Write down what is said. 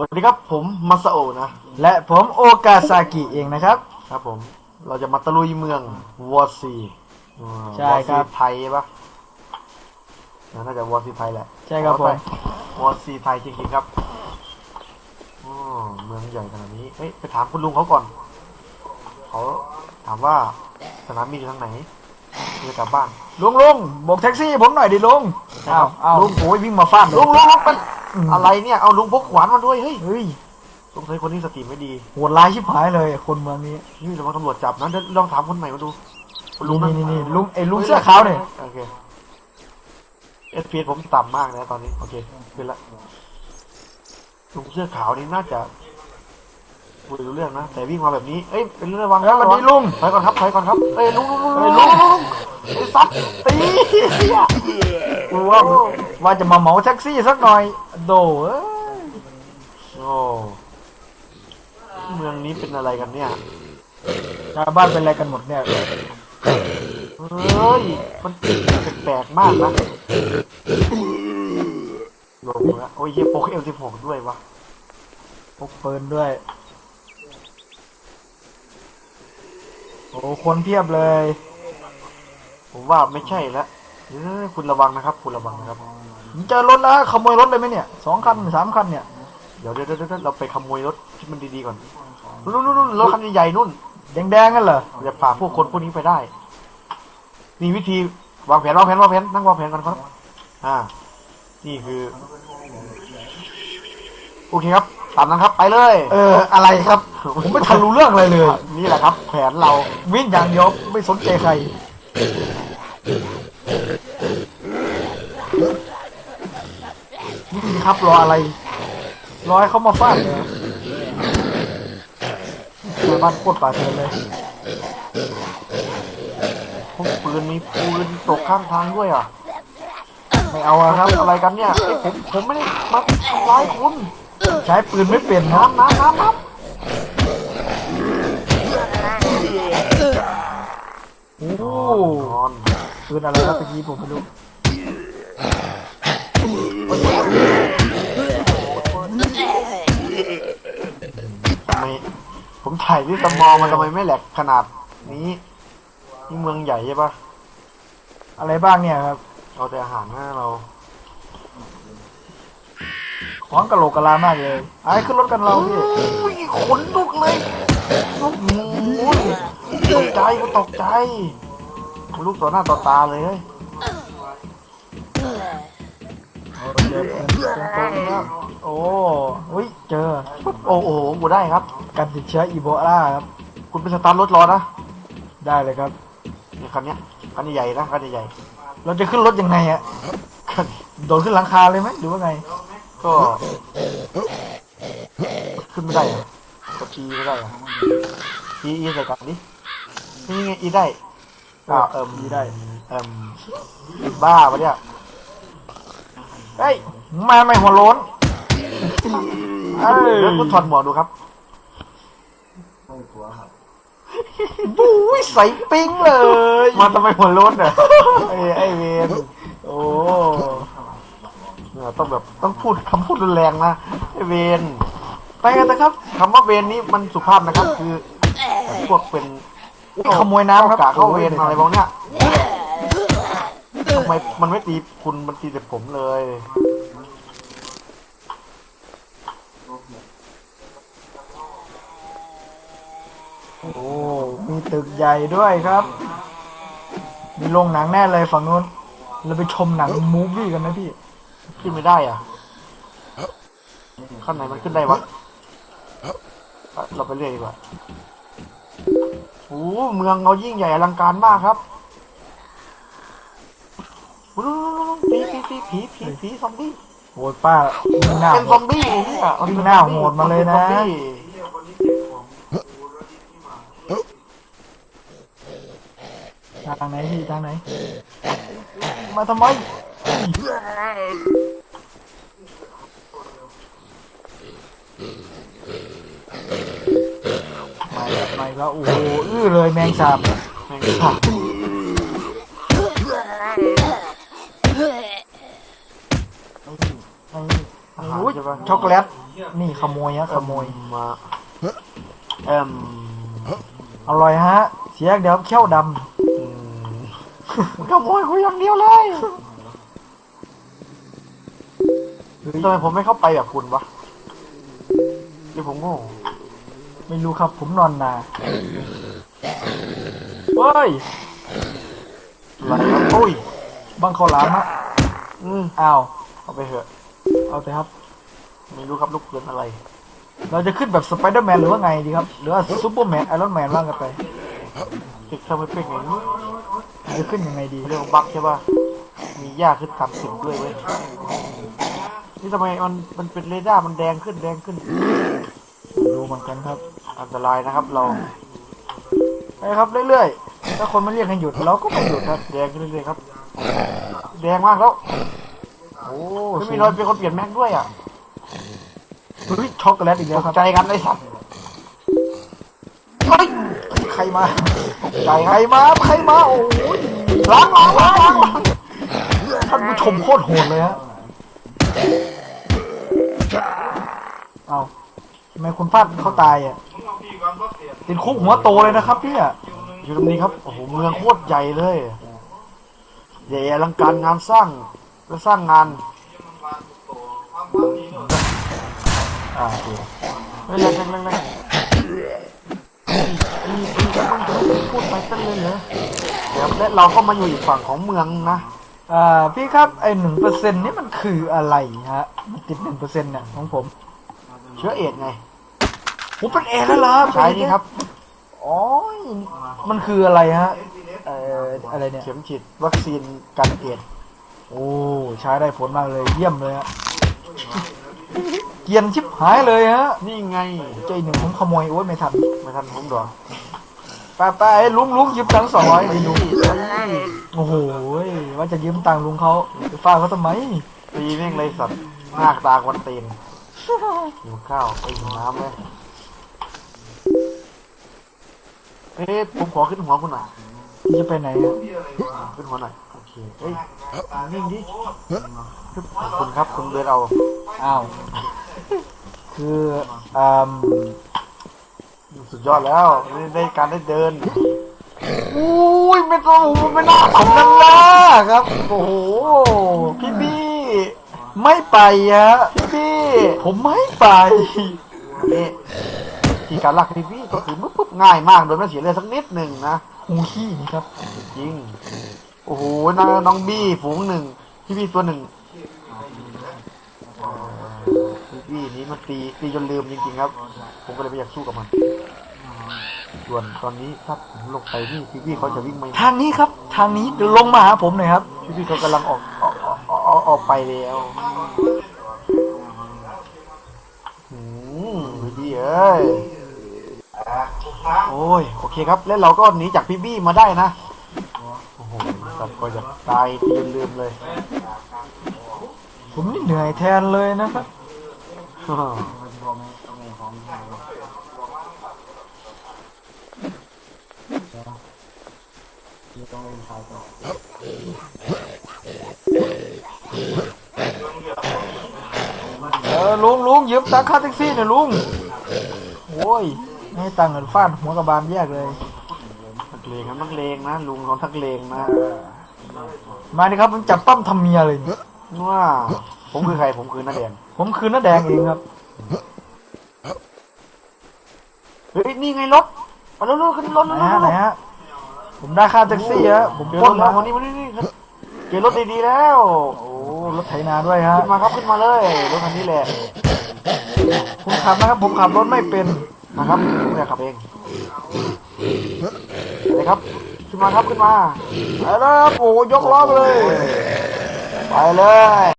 วัสดีครับผมมาซาโอะนะ และผมโอกาซากิเองนะครับ ครับผมเราจะมาตะลุยเมืองวอร์ซีใช่ครับไทยปะน่าจะวอร์ซีไทยแหละใช่ครับผมวอร์ซีไทยจริงๆครับอ๋อเมืองใหญ่ขนาดนี้เฮ้ยไปถามคุณลุงเขาก่อนเขาถามว่าสนามบินอยู่ทางไหนจะกลับบ้านลุงลุงโบอกแท็กซี่ผมหน่อยดิลุงอ้าวอ้าวลุงโอ้ยวิ่งมาฟาดลุงลุงลุงเป็น อืมอะไรเนี่ย เอาลุงพกขวานมาด้วย เฮ้ยเฮ้ยสงสัยคนนี้สติไม่ดีโหดร้ายชิบหายเลย คนเมืองนี้นี่ระวังตำรวจจับนะเดี๋ยวลองถามคนใหม่มาดูคุณนี่นะนี่นี่ลุงไอ้ลุงเสื้อขาวเนี่ยโอเคเอสพีผมต่ำมากนะตอนนี้โอเคขึ้นละลุงเสื้อขาวนี่น่าจะคุยรู้เรื่องนะแต่วิ่งมาแบบนี้เอ้ยเป็นเรื่องระวังแล้ววันนี้ลุงถอยก่อนครับถอยก่อนครับเอ้ยลุงลุงลุง สัตว์ตีกูว่าว่าจะมาเหมาแท็กซี่สักหน่อย โดเอ้ยโอ้เมืองนี้เป็นอะไรกันเนี่ยชาวบ้านเป็นอะไรกันหมดเนี่ยเฮ้ย มันแปลกๆมากนะลงแล้วโอ้ยเฮียโปกเอลสิบหกด้วยวะพกเปืนด้วย โอ้คนเพียบเลย ผมว่าไม่ใช่แล้วเอ้ยคุณระวังนะครับ คุณระวังนะครับเจอรถแล้วขโมยรถเลยไหมเนี่ยสองคันสามคันเนี่ยเดี๋ยวเดี๋ยวเดี๋ยวเดี๋ยวเราไปขโมยรถที่มันดีๆก่อนนู่นนู่นนู่นรถคันใหญ่ๆนู่นแดงๆกันเหรอจะพาพวกคนพวกนี้ไปได้มีวิธีวางแผนวางแผนวางแผนนั่งวางแผนกันครับ อ่า นี่คือโอเคครับตามนั้นครับไปเลย เออ อะไรครับ ผมไม่ทันรู้เรื่องอะไรเลย นี่แหละครับ แผนเราวิ่งอย่างเดียวไม่สนใจใคร นี่ครับรออะไร รอให้เขามาฟาดเลยมาบ้านโคตรป่าเถื่อนเลยพวกปืนมีปืนตกข้างทางด้วยอะ ไม่เอาอะครับ อะไรกันเนี่ยผมผมไม่ได้มาทำร้ายคุณ ใช้ปืนไม่เป็นนะน้ำน้ำน้ำน้ำ โอ้นอนปืนอะไรครับตะกี้ผมไม่รู้ทำไมผมถ่ายที่สมอมันทำไมไม่แหลกขนาดนี้นี่เมืองใหญ่ใช่ปะอะไรบ้างเนี่ยครับเอาแต่อาหารหน้าเราของกะโหลกกะลามากเลยไอ้ขึ้นรถกันเราพี่อุ้ยขนลุกเลยโอ้โห ตกใจกูตกใจกูลุกต่อหน้าต่อตาเลยเฮ้ยโอ้เจอเจอปืนแล้วโอ้อุ้ยเจอโอ้โหกูได้ครับการติดเชื้ออีโบลาครับคุณไปสตาร์ทรถรอนะได้เลยครับนี่คันนี้คันใหญ่นะคันใหญ่เราจะขึ้นรถยังไงอะโดดขึ้นหลังคาเลยไหมหรือว่าไง ก็ขึ้นไม่ได้อะกดทีไม่ได้เหรอะอีอีใส่กันดิ นี่ไงอีได้อ่าวเอิ่มอีได้เอิ่มบ้าปะเนี่ยเฮ้ยมาไม่หัวโล้นเอ้ยแล้วคุณถอดหมวกดูครับบู๊ยใส่ปิ้งเลย มาทำไมหัวโล้นเนี่ยไอ้ไอ้เวนโอ้เนี่ยต้องแบบต้องพูดคำพูดรุนแรงนะไอ้เวนไปกันนะครับคำว่าเวนนี้มันสุภาพนะครับ คือพวกเป็น ขโมยน้ำครับกะเข้าเวนอะไรพวกเนี้ยทำไมมันไม่ตีคุณมันตีแต่ผมเลยโอ้มีตึกใหญ่ด้วยครับ มีโรงหนังแน่เลยฝั่งนู้น เราไปชมหนังมูฟวี่กันนะพี่ ขึ้นไม่ได้อะ ข้างในมันขึ้นได้วะอะเราไปเรื่อยดีกว่า โอ้เมืองเรายิ่งใหญ่อลังการมากครับโอ้โหผีผีผีผีผีผีซอมบี้โอ้ป้ามีหน้าเป็นซอมบี้เนี่ยหน้าโหดมาเลยนะทางไหนพี่ทางไหน มาทำไม ไม่ไม่ก็โอ้โหอื้อเลยแมงสาบแมงสาบโอ้ยช็อกโกแลตนี่ขโมยฮะขโมยมาเอ็มอร่อยฮะ เสียเดี๋ยวเขี้ยวดอืมขโมยกูอย่างเดียวเลยทำไมผมไม่เข้าไปแบบคุณวะเดี๋ยวผมโง่ ไม่รู้ครับผมนอนนาเฮ้ยอะไรครับอุ้ยบังข้าวหลามฮะอืมอ้าวเอาไปเถอะ เอาแต่ครับ ไม่รู้ครับลูกเกินอะไร เราจะขึ้นแบบสไปเดอร์แมนหรือว่าไงดีครับ หรือว่าซูเปอร์แมนไอรอนแมนว่างกันไปติดทำไมเป็นอย่างนี้จะขึ้นยังไงดีเรื่องบั๊กใช่ป่ะมีหญ้าขึ้นตามสิบด้วยเว้ยนี่ทำไมมันมันเป็นเรดาร์มันแดงขึ้นแดงขึ้นดูเหมือนกันครับ อันตรายนะครับเราไปครับเรื่อยๆถ้าคนไม่เรียกให้หยุดเราก็ไม่หยุดครับแดงขึ้นเรื่อยๆครับ แดงมากแล้วโอ้ไม่มีรอยเป็นคนเปลี่ยนแม็กด้วยอะเฮ้ยช็อกโกแลตอีกตแล้วกครับใจกันไอ้สัตว์เฮ้ยใครมาใจใครมาใครมาโอ้ยล้างล้างล้างล้างล้างท่านผู้ชมโคตรโหดเลยฮะเอาทำ ไมคุณฟาดเขาตายอะติดคุกหัวโตเลยนะครับพี่อะอยู่ตรงนี้ครับโอ้โหเมืองโคตรใหญ่เลยใหญ่อลังการงานสร้างและสร้างงานอ่าเฮ้ยแรงแรงแรงแรงอีอีจะพูดไปเต้นเลยเหรอเดี๋ยวและเราก็มาอยู่อีกฝั่งของเมืองนะอ่าพี่ครับไอหนึ่งเปอร์เซ็นนี่มันคืออะไรฮะมันติดหนึ่งเปอร์เซ็นเนี่ยของผม เชื้อเอดไง ผมเป็นเอแล้วเหรอใช้นี่ครับอ๋อมันคืออะไรฮะเอ่ออะไรเนี่ยเข็มฉีดวัคซีนกันเอดส์โอ้ใช้ได้ผลมากเลยเยี่ยมเลยฮะเกรียนชิบหายเลยฮะนี่ไงใจหนึ่งผมขโมยโอ้ยไม่ทันไม่ทันผมดอกไปไปไอ้ลุงลุงยืมตังค์สองร้อยไปลุงโอ้โหว่าจะยืมตังค์ลุงเขาไปฟาดเขาทำไมตีแม่งเลยสัตว์หน้าตากวันตีนหิวข้าวไปหิวน้ำเลย เอ๊ะผมขอขึ้นหัวคุณหน่อยจะไปไหนอะขึ้นหัวหน่อยโอเคเอ้ยนิ่งดิขอบคุณครับคุณเดินเอาอ้าวคืออ่าสุดยอดแล้วได้การได้เดินอุ้ยไม่ต้องไม่น่าผมนั่นละครับ โอ้โหพี่บี้ไม่ไปฮะพี่บี้ผมไม่ไปนี่ที่การลักพี่บี้ก็คือ ง่ายมากโดยไม่เสียเลยสักนิดหนึ่งนะหูขี้นี่ครับ จริง โอ้โหน้องน้องบี้ฝูงหนึ่งพี่บี้ตัวหนึ่งพี่บี้นี้มันตีตีจนลืมจริงๆครับ ผมก็เลยไม่อยากสู้กับมัน ส่วนตอนนี้ถ้าผมลงไปนี่พี่บี้เขาจะวิ่งไหมทางนี้ครับ ทางนี้เดี๋ยวลงมาหาผมหน่อยครับ พี่บี้เขากำลังออกออกออกออกออกออกไปแล้วอืมพี่บี้เอ้ย โอ้ยโอเคครับ แล้วเราก็หนีจากพี่บี้มาได้นะโอ้โหสัตว์ก็จะตายตีจนลืมเลย ผมนี่เหนื่อยแทนเลยนะครับเออลุงลุงยืมตังค่าแท็กซี่หน่อยลุงโอ้ย ไม่ให้ตังค์เงินฟาดหัวกระบาลแยกเลยนักเลงครับนักเลงนะลุงของนักเลงนะมาดิครับผมจับปั้มทำเมียเลยว่าผมคือใครผมคือน้าแดง ผมคือน้าแดงเองครับเฮ้ยนี่ไงรถมาเร็วๆขึ้นรถไหนเร็วฮะไหนฮะผมได้ค่าแท็กซี่ฮะผมเจอปล้รนถแล้แล้วววันนี้วันนี้นี่ครับเจอรถดีๆแล้ว โอ้รถไถนาด้วยฮะขึ้นมาครับขึ้นมาเลยรถคันนี้แหละผมขับนะครับผมขับรถไม่เป็น นะครับผมอยากขับเองเลยครับ ขึ้นมาครับขึ้นมาไปแล้วครับโอ้ยกล้อไปเลย ไปเลย